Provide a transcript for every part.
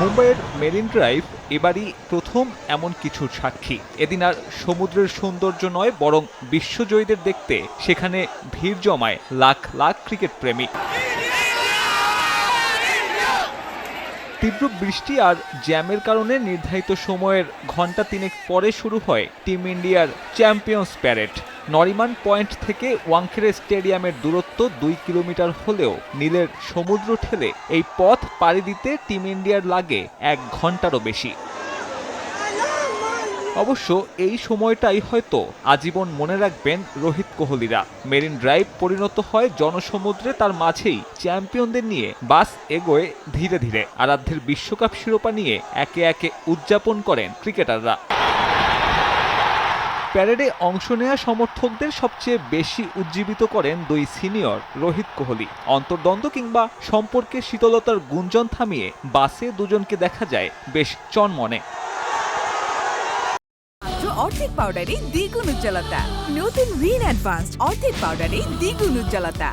মুম্বাইয়ের marine drive এবারই প্রথম এমন কিছু সাক্ষী। এদিন আর সমুদ্রের সৌন্দর্য নয়, বরং বিশ্বজয়ীদের দেখতে সেখানে ভিড় জমায় লাখ লাখ ক্রিকেট প্রেমী। তীব্র বৃষ্টি আর জ্যামের কারণে নির্ধারিত সময়ের ঘণ্টা তিনেক পরে শুরু হয় টিম ইন্ডিয়ার চ্যাম্পিয়ন্স প্যারেড। নরিমান পয়েন্ট থেকে ওয়াংখেড়ে স্টেডিয়ামের দূরত্ব দুই কিলোমিটার হলেও নীলের সমুদ্র ঠেলে এই পথ পাড়ি দিতে টিম ইন্ডিয়ার লাগে এক ঘন্টারও বেশি। অবশ্য এই সময়টাই হয়তো আজীবন মনে রাখবেন রোহিত কোহলিরা। মেরিন ড্রাইভ পরিণত হয় জনসমুদ্রে, তার মাঝেই চ্যাম্পিয়নদের নিয়ে বাস এগোয় ধীরে ধীরে। আরাধ্যের বিশ্বকাপ শিরোপা নিয়ে একে একে উদযাপন করেন ক্রিকেটাররা। প্যারেডে অংশ নেয়া সমর্থকদের সবচেয়ে বেশি উজ্জীবিত করেন দুই সিনিয়র, রোহিত কোহলি। অন্তর্দ্বন্দ্ব কিংবা সম্পর্কে শীতলতার গুঞ্জন থামিয়ে বাসে দুজনকে দেখা যায় বেশ চনমনে। মাত্র অর্ধেক পাউডারে দ্বিগুণ উজ্জ্বলতা। নতুন রিন অ্যাডভান্সড অর্ধেক পাউডারে দ্বিগুণ উজ্জ্বলতা।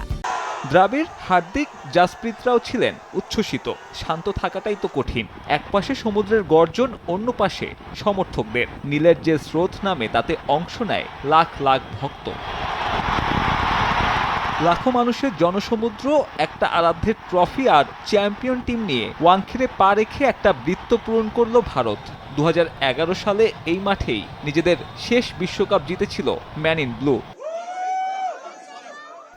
দ্রাবিড়, হার্দিক, জাসপ্রীতরাও ছিলেন উচ্ছ্বসিত। শান্ত থাকাটাই তো কঠিন। এক পাশে সমুদ্রের গর্জন, অন্য পাশে সমর্থকদের। নীলের যে স্রোত নামে তাতে অংশ নেয় লাখ লাখ ভক্ত। লাখো মানুষের জনসমুদ্র, একটা আরাধ্যের ট্রফি আর চ্যাম্পিয়ন টিম নিয়ে ওয়াংখেড়ে পা রেখে একটা বৃত্ত পূরণ করল ভারত। দু হাজার এগারো সালে এই মাঠেই নিজেদের শেষ বিশ্বকাপ জিতেছিল ম্যান ইন ব্লু।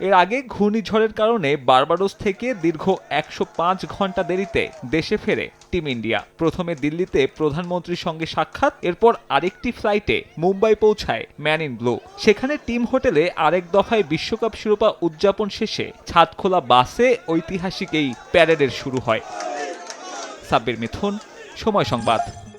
এর আগে ঘূর্ণিঝড়ের কারণে বারবাডোস থেকে দীর্ঘ একশো পাঁচ ঘণ্টা দেরিতে দেশে ফেরে টিম ইন্ডিয়া। প্রথমে দিল্লিতে প্রধানমন্ত্রীর সঙ্গে সাক্ষাৎ, এরপর আরেকটি ফ্লাইটে মুম্বাই পৌঁছায় ম্যান ইন ব্লু। সেখানে টিম হোটেলে আরেক দফায় বিশ্বকাপ শিরোপা উদযাপন শেষে ছাদখোলা বাসে ঐতিহাসিক এই প্যারেডের শুরু হয়। সাব্বির মিথুন, সময় সংবাদ।